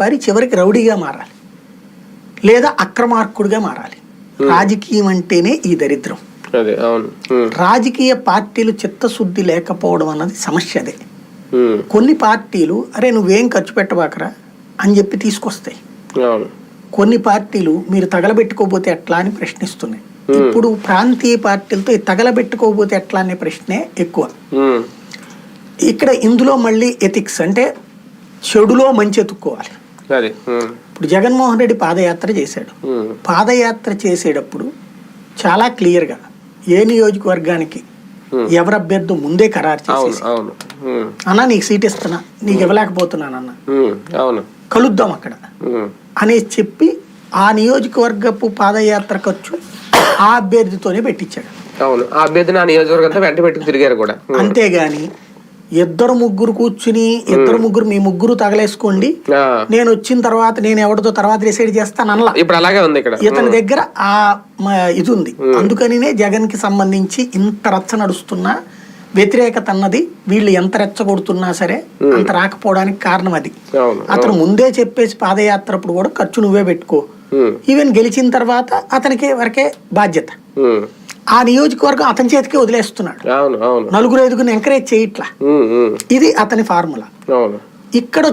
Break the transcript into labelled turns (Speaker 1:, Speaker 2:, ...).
Speaker 1: వ్యాపారి చివరికి రౌడీగా మారాలి. లేదా అక్రమార్కుడిగా మారాలి. రాజకీయం అంటేనే ఈ దరిద్రం. రాజకీయ పార్టీలు చిత్తశుద్ధి లేకపోవడం అన్నది సమస్య అదే. కొన్ని పార్టీలు అరే నువ్వేం ఖర్చు పెట్టబాకరా? అని చెప్పి తీసుకొస్తాయి. కొన్ని పార్టీలు మీరు తగలబెట్టుకోపోతే ఎట్లా? అని ప్రశ్నిస్తున్నాయి. ఇప్పుడు ప్రాంతీయ పార్టీలతో ఈ తగలబెట్టుకోపోతే ఎట్లా అనే ప్రశ్నే ఎక్కువ. ఇక్కడ ఇందులో మళ్ళీ ఎథిక్స్ అంటే చెడులో మంచి ఎత్తుక్కోవాలి. ఇప్పుడు జగన్మోహన్ రెడ్డి పాదయాత్ర చేశాడు. పాదయాత్ర చేసేటప్పుడు చాలా క్లియర్గా ఏ నియోజకవర్గానికి ఎవరి అభ్యర్థి ముందే ఖరారు చేసేసి
Speaker 2: ఉమ్,
Speaker 1: అన్న నీకు సీట్ ఇస్తున్నా నీకు ఇవ్వలేకపోతున్నానన్న కలుద్దాం అక్కడ. అనేసి చెప్పి ఆ నియోజకవర్గపు పాదయాత్ర ఖర్చు ఆ అభ్యర్థితోనే పెట్టించాడు.
Speaker 2: అవును. ఆ నియోజకవర్గంతో వెంట పెట్టుకు తిరిగారు కూడా.
Speaker 1: అంతేగాని ఇద్దరు ముగ్గురు కూర్చుని ఇద్దరు ముగ్గురు మీ ముగ్గురు తగలేసుకోండి. నేను వచ్చిన తర్వాత నేను ఎవరితో తర్వాత డిసైడ్ చేస్తాను అనలా
Speaker 2: ఇప్పుడు అలాగే ఉంది ఇక్కడ.
Speaker 1: ఇతని దగ్గర ఆ ఇది ఉంది. అందుకనినే జగన్కి సంబంధించి ఇంత రచ్చ నడుస్తున్నా వ్యతిరేకత అన్నది వీళ్ళు ఎంత రెచ్చగొడుతున్నా సరే అంత రాకపోవడానికి కారణం అది. అతను ముందే చెప్పేసి పాదయాత్ర అప్పుడు కూడా ఖర్చు నువ్వే పెట్టుకో. ఈవెన్ గెలిచిన తర్వాత అతనికి వరకే బాధ్యత. ఆ నియోజకవర్గం అతని చేతికే వదిలేస్తున్నాడు. నలుగురు ఐదుగురిని ఎంకరేజ్ చేయట్లా. ఇది అతని ఫార్ములా ఇక్కడ